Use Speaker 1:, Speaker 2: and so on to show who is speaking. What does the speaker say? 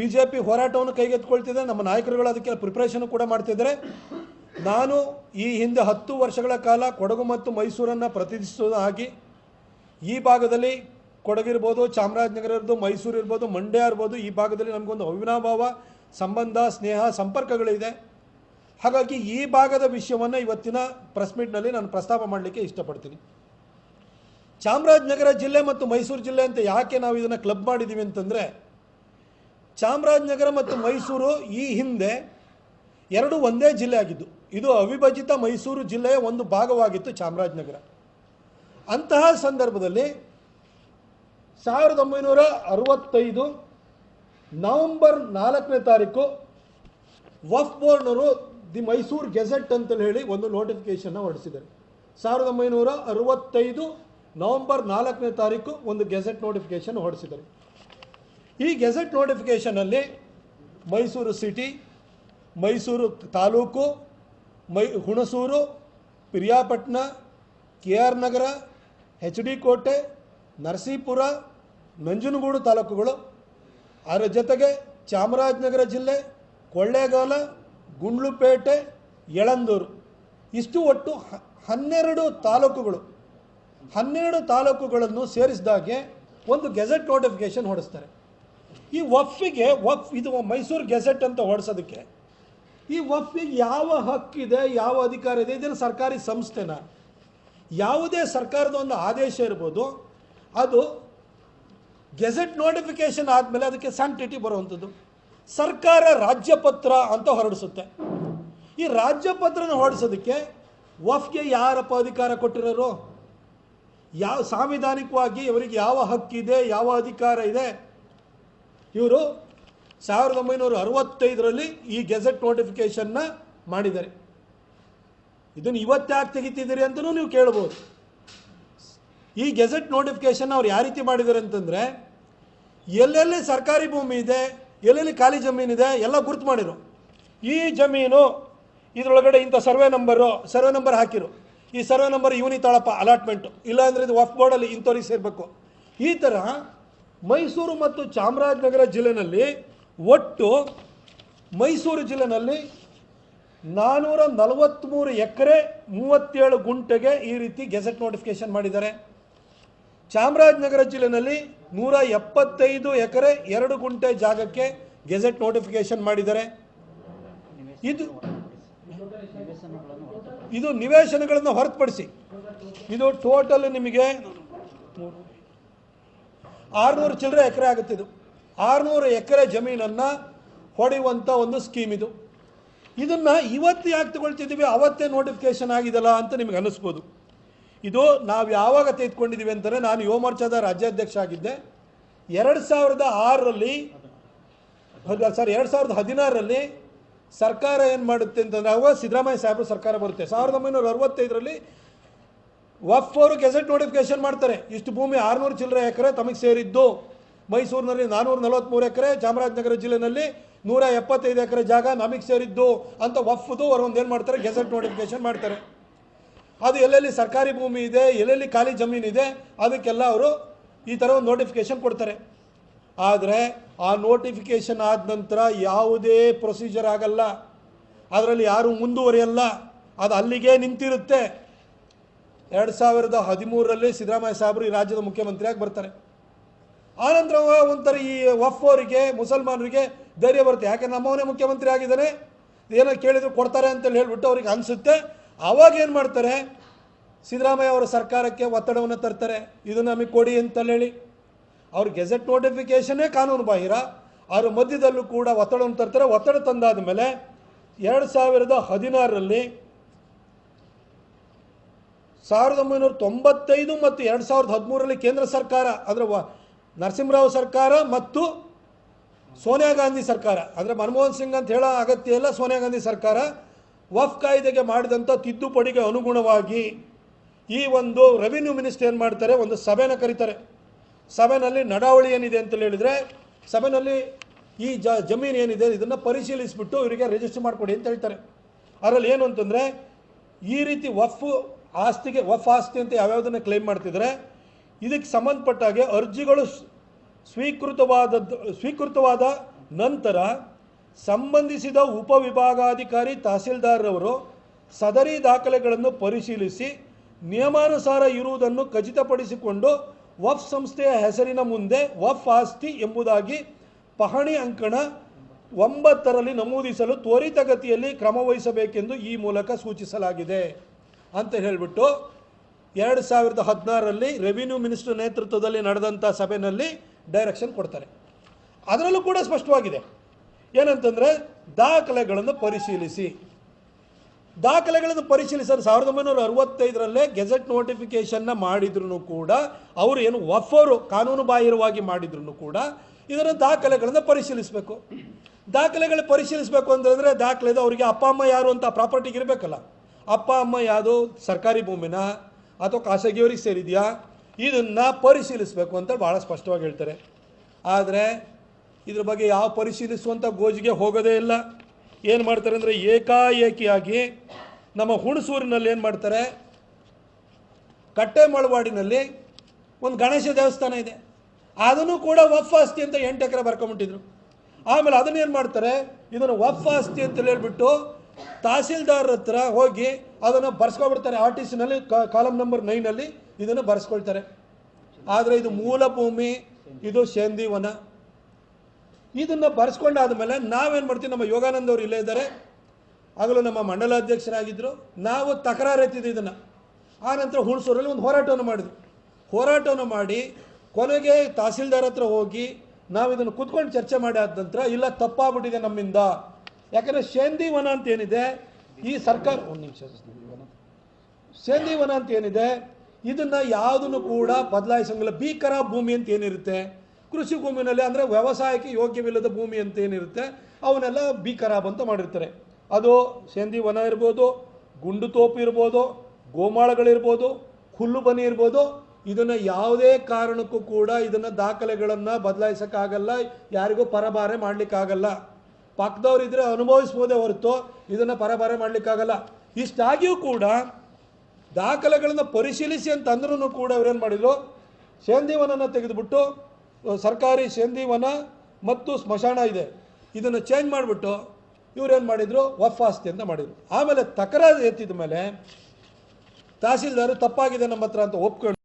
Speaker 1: B J P ಹೋರಾಟವನ್ನು ಕೈಗೆತ್ತಿಕೊಳ್ತಿದೆ. ನಮ್ಮ ನಾಯಕರುಗಳು ಅದಕ್ಕೆ ಪ್ರಿಪ್ರೇಷನ್ ಕೂಡ ಮಾಡ್ತಿದ್ದಾರೆ. ನಾನು ಈ ಹಿಂದೆ ಹತ್ತು ವರ್ಷಗಳ ಕಾಲ ಕೊಡಗು ಮತ್ತು ಮೈಸೂರನ್ನು ಪ್ರತಿನಿಧಿಸುವುದಾಗಿ ಈ ಭಾಗದಲ್ಲಿ ಕೊಡಗಿರ್ಬೋದು ಚಾಮರಾಜನಗರ ಇರ್ಬೋದು, ಮೈಸೂರು ಇರ್ಬೋದು, ಮಂಡ್ಯ ಇರ್ಬೋದು, ಈ ಭಾಗದಲ್ಲಿ ನಮಗೊಂದು ಅವಿನಾಭಾವ ಸಂಬಂಧ, ಸ್ನೇಹ, ಸಂಪರ್ಕಗಳಿದೆ. ಹಾಗಾಗಿ ಈ ಭಾಗದ ವಿಷಯವನ್ನು ಇವತ್ತಿನ ಪ್ರೆಸ್ ಮೀಟ್ನಲ್ಲಿ ನಾನು ಪ್ರಸ್ತಾಪ ಮಾಡಲಿಕ್ಕೆ ಇಷ್ಟಪಡ್ತೀನಿ. ಚಾಮರಾಜನಗರ ಜಿಲ್ಲೆ ಮತ್ತು ಮೈಸೂರು ಜಿಲ್ಲೆ ಅಂತ ಯಾಕೆ ನಾವು ಇದನ್ನು ಕ್ಲಬ್ ಮಾಡಿದ್ದೀವಿ ಅಂತಂದರೆ ಚಾಮರಾಜನಗರ ಮತ್ತು ಮೈಸೂರು ಈ ಹಿಂದೆ ಎರಡು ಒಂದೇ ಜಿಲ್ಲೆ ಆಗಿದ್ದು. ಇದು ಅವಿಭಜಿತ ಮೈಸೂರು ಜಿಲ್ಲೆಯ ಒಂದು ಭಾಗವಾಗಿತ್ತು ಚಾಮರಾಜನಗರ. ಅಂತಹ ಸಂದರ್ಭದಲ್ಲಿ ಸಾವಿರದ ಒಂಬೈನೂರ ಅರವತ್ತೈದು ನವೆಂಬರ್ ನಾಲ್ಕನೇ ತಾರೀಕು ವಫ್ ಬೋರ್ನರು ದಿ ಮೈಸೂರು ಗೆಜೆಟ್ ಅಂತ ಹೇಳಿ ಒಂದು ನೋಟಿಫಿಕೇಶನ್ನ ಹೊರಡಿಸಿದ್ದಾರೆ. ಸಾವಿರದ ಒಂಬೈನೂರ ಅರವತ್ತೈದು ನವೆಂಬರ್ ನಾಲ್ಕನೇ ತಾರೀಕು ಒಂದು ಗೆಜೆಟ್ ನೋಟಿಫಿಕೇಶನ್ ಹೊರಡಿಸಿದ್ದಾರೆ. ಈ ಗೆಜೆಟ್ ನೋಟಿಫಿಕೇಷನಲ್ಲಿ ಮೈಸೂರು ಸಿಟಿ, ಮೈಸೂರು ತಾಲೂಕು, ಮೈ, Hunsur, Piriyapatna, K R Nagar, H D Kote, Narasipura, Nanjangud ತಾಲೂಕುಗಳು. ಅದರ ಜೊತೆಗೆ ಚಾಮರಾಜನಗರ ಜಿಲ್ಲೆ, ಕೊಳ್ಳೇಗಾಲ, ಗುಂಡ್ಲುಪೇಟೆ, ಯಳಂದೂರು. ಇಷ್ಟು ಒಟ್ಟು ಹನ್ನೆರಡು ತಾಲೂಕುಗಳು. ಹನ್ನೆರಡು ತಾಲೂಕುಗಳನ್ನು ಸೇರಿಸಿದಾಗೆ ಒಂದು ಗೆಜೆಟ್ ನೋಟಿಫಿಕೇಶನ್ ಹೊಡಿಸ್ತಾರೆ ಈ ವಫ್ಫಿಗೆ ವಫ್, ಇದು ಮೈಸೂರು ಗೆಜೆಟ್ ಅಂತ ಹೊಡ್ಸೋದಕ್ಕೆ, ಈ ವಫ್ಫಿಗೆ ಯಾವ ಹಕ್ಕಿದೆ ಯಾವ ಅಧಿಕಾರ ಇದೆ ಇದನ್ನು ಸರ್ಕಾರಿ ಸಂಸ್ಥೆನ. ಯಾವುದೇ ಸರ್ಕಾರದ ಒಂದು ಆದೇಶ ಇರ್ಬೋದು, ಅದು ಗೆಜೆಟ್ ನೋಟಿಫಿಕೇಶನ್ ಆದಮೇಲೆ ಅದಕ್ಕೆ ಸ್ಯಾಂಕ್ಟಿಟಿ ಬರುವಂಥದ್ದು. ಸರ್ಕಾರ ರಾಜ್ಯಪತ್ರ ಅಂತ ಹೊರಡಿಸುತ್ತೆ. ಈ ರಾಜ್ಯಪತ್ರನ ಹೊರಡಿಸೋದಕ್ಕೆ ವಫ್ಗೆ ಯಾರಪ್ಪ ಅಧಿಕಾರ ಕೊಟ್ಟಿರೋರು? ಯಾವ, ಸಾಂವಿಧಾನಿಕವಾಗಿ ಇವರಿಗೆ ಯಾವ ಹಕ್ಕಿದೆ ಯಾವ ಅಧಿಕಾರ ಇದೆ? ಇವರು ಸಾವಿರದ ಒಂಬೈನೂರ ಅರವತ್ತೈದರಲ್ಲಿ ಈ ಗೆಜೆಟ್ ನೋಟಿಫಿಕೇಶನ್ನ ಮಾಡಿದ್ದಾರೆ. ಇದನ್ನು ಇವತ್ತು ಯಾಕೆ ತೆಗಿತಿದ್ದೀರಿ ಅಂತಲೂ ನೀವು ಕೇಳ್ಬೋದು. ಈ ಗೆಜೆಟ್ ನೋಟಿಫಿಕೇಶನ್ ಅವ್ರು ಯಾವ ರೀತಿ ಮಾಡಿದ್ದಾರೆ ಅಂತಂದರೆ, ಎಲ್ಲೆಲ್ಲಿ ಸರ್ಕಾರಿ ಭೂಮಿ ಇದೆ, ಎಲ್ಲೆಲ್ಲಿ ಖಾಲಿ ಜಮೀನಿದೆ ಎಲ್ಲ ಗುರುತು ಮಾಡಿರು. ಈ ಜಮೀನು ಇದರೊಳಗಡೆ ಇಂಥ ಸರ್ವೆ ನಂಬರು, ಸರ್ವೆ ನಂಬರ್ ಹಾಕಿರು. ಈ ಸರ್ವೆ ನಂಬರ್ ಇವನಿ ತಾಳಪ್ಪ ಅಲಾಟ್ಮೆಂಟು. ಇಲ್ಲಾಂದರೆ ಇದು ವಫ್ ಬೋರ್ಡಲ್ಲಿ ಇಂಥವ್ರಿಗೆ ಸೇರಬೇಕು. ಈ ಥರ ಮೈಸೂರು ಮತ್ತು ಚಾಮರಾಜನಗರ ಜಿಲ್ಲೆನಲ್ಲಿ ಒಟ್ಟು ಮೈಸೂರು ಜಿಲ್ಲೆನಲ್ಲಿ ನಾನ್ನೂರ ನಲವತ್ತ್ಮೂರು ಎಕರೆ ಮೂವತ್ತೇಳು ಗುಂಟೆಗೆ ಈ ರೀತಿ ಗೆಜೆಟ್ ನೋಟಿಫಿಕೇಶನ್ ಮಾಡಿದ್ದಾರೆ. ಚಾಮರಾಜನಗರ ಜಿಲ್ಲೆನಲ್ಲಿ ನೂರ ಎಪ್ಪತ್ತೈದು ಎಕರೆ ಎರಡು ಗುಂಟೆ ಜಾಗಕ್ಕೆ ಗೆಜೆಟ್ ನೋಟಿಫಿಕೇಶನ್ ಮಾಡಿದ್ದಾರೆ. ಇದು ಇದು ನಿವೇಶನಗಳನ್ನು ಹೊರತುಪಡಿಸಿ. ಇದು ಟೋಟಲ್ ನಿಮಗೆ ಆರುನೂರು ಚಿಲ್ಲರೆ ಎಕರೆ ಆಗುತ್ತೆ ಇದು. ಆರುನೂರು ಎಕರೆ ಜಮೀನನ್ನು ಹೊಡೆಯುವಂಥ ಒಂದು ಸ್ಕೀಮ್ ಇದು. ಇದನ್ನು ಇವತ್ತು ಯಾಕೆ ತಗೊಳ್ತಿದ್ದೀವಿ? ಅವತ್ತೇ ನೋಟಿಫಿಕೇಶನ್ ಆಗಿದಲ್ಲ ಅಂತ ನಿಮಗೆ ಅನ್ನಿಸ್ಬೋದು. ಇದು ನಾವು ಯಾವಾಗ ತೆಗೆದುಕೊಂಡಿದ್ದೀವಿ ಅಂತಂದರೆ ನಾನು ಯುವ ಮೋರ್ಚಾದ ರಾಜ್ಯಾಧ್ಯಕ್ಷ ಆಗಿದ್ದೆ. ಎರಡು ಸಾವಿರದ ಆರರಲ್ಲಿ ಸರ್, ಎರಡು ಸಾವಿರದ ಹದಿನಾರರಲ್ಲಿ ಸರ್ಕಾರ ಏನು ಮಾಡುತ್ತೆ ಅಂತಂದ್ರೆ, ಅವಾಗ ಸಿದ್ದರಾಮಯ್ಯ ಸಾಹೇಬರು ಸರ್ಕಾರ ಬರುತ್ತೆ. ಸಾವಿರದ ಒಂಬೈನೂರ ಅರವತ್ತೈದರಲ್ಲಿ ವಫ್ ಅವರು ಗೆಜೆಟ್ ನೋಟಿಫಿಕೇಶನ್ ಮಾಡ್ತಾರೆ. ಇಷ್ಟು ಭೂಮಿ ಆರುನೂರು ಚಿಲ್ಲರೆ ಎಕರೆ ತಮಗೆ ಸೇರಿದ್ದು. ಮೈಸೂರಿನಲ್ಲಿ ನಾನ್ನೂರ ನಲವತ್ತ್ಮೂರು ಎಕರೆ, ಚಾಮರಾಜನಗರ ಜಿಲ್ಲೆಯಲ್ಲಿ ನೂರ ಎಪ್ಪತ್ತೈದು ಎಕರೆ ಜಾಗ ನಮಗೆ ಸೇರಿದ್ದು ಅಂತ ವಫ್ದು ಅವರು ಒಂದು ಏನು ಮಾಡ್ತಾರೆ? ಗೆಜೆಟ್ ನೋಟಿಫಿಕೇಶನ್ ಮಾಡ್ತಾರೆ. ಅದು ಎಲ್ಲೆಲ್ಲಿ ಸರ್ಕಾರಿ ಭೂಮಿ ಇದೆ, ಎಲ್ಲೆಲ್ಲಿ ಖಾಲಿ ಜಮೀನು ಇದೆ, ಅದಕ್ಕೆಲ್ಲ ಅವರು ಈ ಥರ ಒಂದು ನೋಟಿಫಿಕೇಶನ್ ಕೊಡ್ತಾರೆ. ಆದರೆ ಆ ನೋಟಿಫಿಕೇಶನ್ ಆದ ನಂತರ ಯಾವುದೇ ಪ್ರೊಸೀಜರ್ ಆಗಲ್ಲ. ಅದರಲ್ಲಿ ಯಾರೂ ಮುಂದುವರಿಯಲ್ಲ. ಅದು ಅಲ್ಲಿಗೆ ನಿಂತಿರುತ್ತೆ. ಎರಡು ಸಾವಿರದ ಹದಿಮೂರರಲ್ಲಿ ಸಿದ್ದರಾಮಯ್ಯ ಸಾಹೇಬರು ಈ ರಾಜ್ಯದ ಮುಖ್ಯಮಂತ್ರಿಯಾಗಿ ಬರ್ತಾರೆ. ಆನಂತರ ಒಂಥರ ಈ ವಫ್ ಅವರಿಗೆ ಮುಸಲ್ಮಾನರಿಗೆ ಧೈರ್ಯ ಬರುತ್ತೆ. ಯಾಕೆ? ನಮ್ಮವನೇ ಮುಖ್ಯಮಂತ್ರಿ ಆಗಿದ್ದಾನೆ. ಏನೋ ಕೇಳಿದ್ರು ಕೊಡ್ತಾರೆ ಅಂತೇಳಿ ಹೇಳಿಬಿಟ್ಟು ಅವ್ರಿಗೆ ಅನಿಸುತ್ತೆ. ಆವಾಗ ಏನು ಮಾಡ್ತಾರೆ? ಸಿದ್ದರಾಮಯ್ಯ ಅವರ ಸರ್ಕಾರಕ್ಕೆ ಒತ್ತಡವನ್ನು ತರ್ತಾರೆ. ಇದು ನಮಗೆ ಕೊಡಿ ಅಂತೇಳಿ ಅವ್ರ ಗೆಜೆಟ್ ನೋಟಿಫಿಕೇಷನ್ನೇ ಕಾನೂನು ಬಾಹಿರ. ಅವ್ರ ಮಧ್ಯದಲ್ಲೂ ಕೂಡ ಒತ್ತಡವನ್ನು ತರ್ತಾರೆ. ಒತ್ತಡ ತಂದಾದ ಮೇಲೆ ಎರಡು ಸಾವಿರದ ಹದಿನಾರರಲ್ಲಿ ಸಾವಿರದ ಒಂಬೈನೂರ ತೊಂಬತ್ತೈದು ಮತ್ತು ಎರಡು ಸಾವಿರದ ಹದಿಮೂರರಲ್ಲಿ ಕೇಂದ್ರ ಸರ್ಕಾರ, ಅಂದರೆ ನರಸಿಂಹರಾವ್ ಸರ್ಕಾರ ಮತ್ತು ಸೋನಿಯಾ ಗಾಂಧಿ ಸರ್ಕಾರ. ಅಂದರೆ ಮನಮೋಹನ್ ಸಿಂಗ್ ಅಂತ ಹೇಳೋ ಅಗತ್ಯ ಇಲ್ಲ. ಸೋನಿಯಾ ಗಾಂಧಿ ಸರ್ಕಾರ ವಫ್ ಕಾಯ್ದೆಗೆ ಮಾಡಿದಂಥ ತಿದ್ದುಪಡಿಗೆ ಅನುಗುಣವಾಗಿ ಈ ಒಂದು ರೆವಿನ್ಯೂ ಮಿನಿಸ್ಟರ್ ಏನು ಮಾಡ್ತಾರೆ? ಒಂದು ಸಭೆನ ಕರೀತಾರೆ. ಸಭೆನಲ್ಲಿ ನಡಾವಳಿ ಏನಿದೆ ಅಂತ ಹೇಳಿದರೆ, ಸಭೆನಲ್ಲಿ ಈ ಜ, ಜಮೀನು ಏನಿದೆ ಇದನ್ನು ಪರಿಶೀಲಿಸಿಬಿಟ್ಟು ಇವರಿಗೆ ರಿಜಿಸ್ಟರ್ ಮಾಡಿಕೊಡಿ ಅಂತ ಹೇಳ್ತಾರೆ. ಅದರಲ್ಲಿ ಏನು ಅಂತಂದರೆ, ಈ ರೀತಿ ವಫ್ ಆಸ್ತಿಗೆ ವಫ್ ಆಸ್ತಿ ಅಂತ ಯಾವ್ಯಾವುದನ್ನು ಕ್ಲೇಮ್ ಮಾಡ್ತಿದ್ರೆ, ಇದಕ್ಕೆ ಸಂಬಂಧಪಟ್ಟ ಹಾಗೆ ಅರ್ಜಿಗಳು ಸ್- ಸ್ವೀಕೃತವಾದದ್ದು, ಸ್ವೀಕೃತವಾದ ನಂತರ ಸಂಬಂಧಿಸಿದ ಉಪವಿಭಾಗಾಧಿಕಾರಿ ತಹಸೀಲ್ದಾರ್ರವರು ಸದರಿ ದಾಖಲೆಗಳನ್ನು ಪರಿಶೀಲಿಸಿ ನಿಯಮಾನುಸಾರ ಇರುವುದನ್ನು ಖಚಿತಪಡಿಸಿಕೊಂಡು ವಫ್ ಸಂಸ್ಥೆಯ ಹೆಸರಿನ ಮುಂದೆ ವಫ್ ಆಸ್ತಿ ಎಂಬುದಾಗಿ ಪಹಣಿ ಅಂಕಣ ಒಂಬತ್ತರಲ್ಲಿ ನಮೂದಿಸಲು ತ್ವರಿತಗತಿಯಲ್ಲಿ ಕ್ರಮವಹಿಸಬೇಕೆಂದು ಈ ಮೂಲಕ ಸೂಚಿಸಲಾಗಿದೆ. ಅಂತ ಹೇಳಿಬಿಟ್ಟು ಎರಡು ಸಾವಿರದ ಹದಿನಾರರಲ್ಲಿ ರೆವಿನ್ಯೂ ಮಿನಿಸ್ಟರ್ ನೇತೃತ್ವದಲ್ಲಿ ನಡೆದಂಥ ಸಭೆಯಲ್ಲಿ ಡೈರೆಕ್ಷನ್ ಕೊಡ್ತಾರೆ. ಅದರಲ್ಲೂ ಕೂಡ ಸ್ಪಷ್ಟವಾಗಿದೆ. ಏನಂತಂದರೆ ದಾಖಲೆಗಳನ್ನು ಪರಿಶೀಲಿಸಿ. ದಾಖಲೆಗಳನ್ನು ಪರಿಶೀಲಿಸಲು ಸಾವಿರದ ಒಂಬೈನೂರ ಅರವತ್ತೈದರಲ್ಲೇ ಗೆಜೆಟ್ ನೋಟಿಫಿಕೇಷನ್ನ ಮಾಡಿದ್ರು ಕೂಡ ಅವರು ಏನು ಒಫರು ಕಾನೂನು ಬಾಹಿರವಾಗಿ ಮಾಡಿದ್ರು ಕೂಡ ಇದರ ದಾಖಲೆಗಳನ್ನು ಪರಿಶೀಲಿಸಬೇಕು. ದಾಖಲೆಗಳು ಪರಿಶೀಲಿಸಬೇಕು ಅಂತಂದರೆ ದಾಖಲೆದು ಅವರಿಗೆ ಅಪ್ಪ, ಅಮ್ಮ ಯಾರು ಅಂತ ಪ್ರಾಪರ್ಟಿಗೆ ಇರಬೇಕಲ್ಲ. ಅಪ್ಪ, ಅಮ್ಮ ಯಾವುದು ಸರ್ಕಾರಿ ಭೂಮಿನ ಅಥವಾ ಖಾಸಗಿಯವರಿಗೆ ಸೇರಿದೆಯಾ, ಇದನ್ನು ಪರಿಶೀಲಿಸಬೇಕು ಅಂತ ಭಾಳ ಸ್ಪಷ್ಟವಾಗಿ ಹೇಳ್ತಾರೆ. ಆದರೆ ಇದ್ರ ಬಗ್ಗೆ ಯಾವ ಪರಿಶೀಲಿಸುವಂಥ ಗೋಜಿಗೆ ಹೋಗೋದೇ ಇಲ್ಲ. ಏನು ಮಾಡ್ತಾರೆ ಅಂದರೆ ಏಕಾಏಕಿಯಾಗಿ ನಮ್ಮ ಹುಣಸೂರಿನಲ್ಲಿ ಏನು ಮಾಡ್ತಾರೆ ಕಟ್ಟೆ ಮಳವಾಡಿನಲ್ಲಿ ಒಂದು ಗಣೇಶ ದೇವಸ್ಥಾನ ಇದೆ. ಅದನ್ನು ಕೂಡ ವಫ್ ಆಸ್ತಿ ಅಂತ ಎಂಟು ಎಕರೆ ಬರ್ಕೊಂಬಿಟ್ಟಿದ್ರು ಆಮೇಲೆ ಅದನ್ನೇನು ಮಾಡ್ತಾರೆ, ಇದನ್ನು ವಫ್ ಆಸ್ತಿ ಅಂತ ಹೇಳ್ಬಿಟ್ಟು ತಹಸೀಲ್ದಾರ್ ಹತ್ರ ಹೋಗಿ ಅದನ್ನು ಬರ್ಸ್ಕೊಬಿಡ್ತಾರೆ. ಆರ್ ಟಿ ಸಿನಲ್ಲಿ ಕಾಲಮ್ ನಂಬರ್ ನೈನಲ್ಲಿ ಇದನ್ನು ಬರ್ಸ್ಕೊಳ್ತಾರೆ. ಆದರೆ ಇದು ಮೂಲ ಭೂಮಿ ಇದು ಶೇಂದಿವನ. ಇದನ್ನು ಬರ್ಸ್ಕೊಂಡಾದ ಮೇಲೆ ನಾವೇನು ಮಾಡ್ತೀವಿ? ನಮ್ಮ ಯೋಗಾನಂದ ಅವರು ಇಲ್ಲೇ ಇದ್ದಾರೆ. ಆಗಲೂ ನಮ್ಮ ಮಂಡಲ ಅಧ್ಯಕ್ಷರಾಗಿದ್ದರು ನಾವು ತಕರಾರು ಎತ್ತಿದ್ವಿ ಇದನ್ನು. ಆ ನಂತರ ಹುಣಸೂರಲ್ಲಿ ಒಂದು ಹೋರಾಟವನ್ನು ಮಾಡಿದ್ವಿ ಹೋರಾಟವನ್ನು ಮಾಡಿ ಕೊನೆಗೆ ತಹಸೀಲ್ದಾರ್ ಹತ್ರ ಹೋಗಿ ನಾವು ಇದನ್ನು ಕುತ್ಕೊಂಡು ಚರ್ಚೆ ಮಾಡಿ ಆದ ನಂತರ, ಇಲ್ಲ, ತಪ್ಪಾಗ್ಬಿಟ್ಟಿದೆ ನಮ್ಮಿಂದ. ಯಾಕಂದರೆ ಶೇಂದಿವನ ಅಂತ ಏನಿದೆ, ಈ ಸರ್ಕಾರ ಒಂದು ನಿಮಿಷ ಸೇಂದಿವನ ಅಂತ ಏನಿದೆ, ಇದನ್ನು ಯಾವುದನ್ನು ಕೂಡ ಬದಲಾಯಿಸಂಗಿಲ್ಲ. ಭೀಕರ ಭೂಮಿ ಅಂತ ಏನಿರುತ್ತೆ, ಕೃಷಿ ಭೂಮಿನಲ್ಲಿ ಅಂದರೆ ವ್ಯವಸಾಯಕ್ಕೆ ಯೋಗ್ಯವಿಲ್ಲದ ಭೂಮಿ ಅಂತ ಏನಿರುತ್ತೆ, ಅವನ್ನೆಲ್ಲ ಭೀಕರಾಬ್ ಅಂತ ಮಾಡಿರ್ತಾರೆ. ಅದು ಸೇಂದಿ ವನ ಇರ್ಬೋದು, ಗುಂಡು ತೋಪು ಇರ್ಬೋದು, ಗೋಮಾಳಗಳಿರ್ಬೋದು, ಹುಲ್ಲು ಬನಿ ಇರ್ಬೋದು, ಇದನ್ನು ಯಾವುದೇ ಕಾರಣಕ್ಕೂ ಕೂಡ ಇದನ್ನು ದಾಖಲೆಗಳನ್ನು ಬದಲಾಯಿಸೋಕ್ಕಾಗಲ್ಲ, ಯಾರಿಗೂ ಪರಭಾರೆ ಮಾಡಲಿಕ್ಕಾಗಲ್ಲ. ಪಕ್ಕದವ್ರು ಇದ್ರೆ ಅನುಭವಿಸ್ಬೋದೇ ಹೊರತು ಇದನ್ನು ಪರಭಾರೆ ಮಾಡಲಿಕ್ಕಾಗಲ್ಲ. ಇಷ್ಟಾಗಿಯೂ ಕೂಡ ದಾಖಲೆಗಳನ್ನು ಪರಿಶೀಲಿಸಿ ಅಂತ ಅಂದ್ರೂ ಕೂಡ ಏನು ಮಾಡಿದ್ರು? ಸೇಂದಿವನನ್ನು ತೆಗೆದುಬಿಟ್ಟು ಸರ್ಕಾರಿ ಸೇಂದಿವನ ಮತ್ತು ಸ್ಮಶಾನ ಇದೆ. ಇದನ್ನು ಚೇಂಜ್ ಮಾಡಿಬಿಟ್ಟು ಇವ್ರೇನು ಮಾಡಿದರು? ವಫ್ ಆಸ್ತಿ ಅಂತ ಮಾಡಿದರು. ಆಮೇಲೆ ತಕರಾರು ಎತ್ತಿದ ಮೇಲೆ ತಹಸೀಲ್ದಾರು ತಪ್ಪಾಗಿದೆ ನಮ್ಮ ಹತ್ರ ಅಂತ ಒಪ್ಕೊಂಡು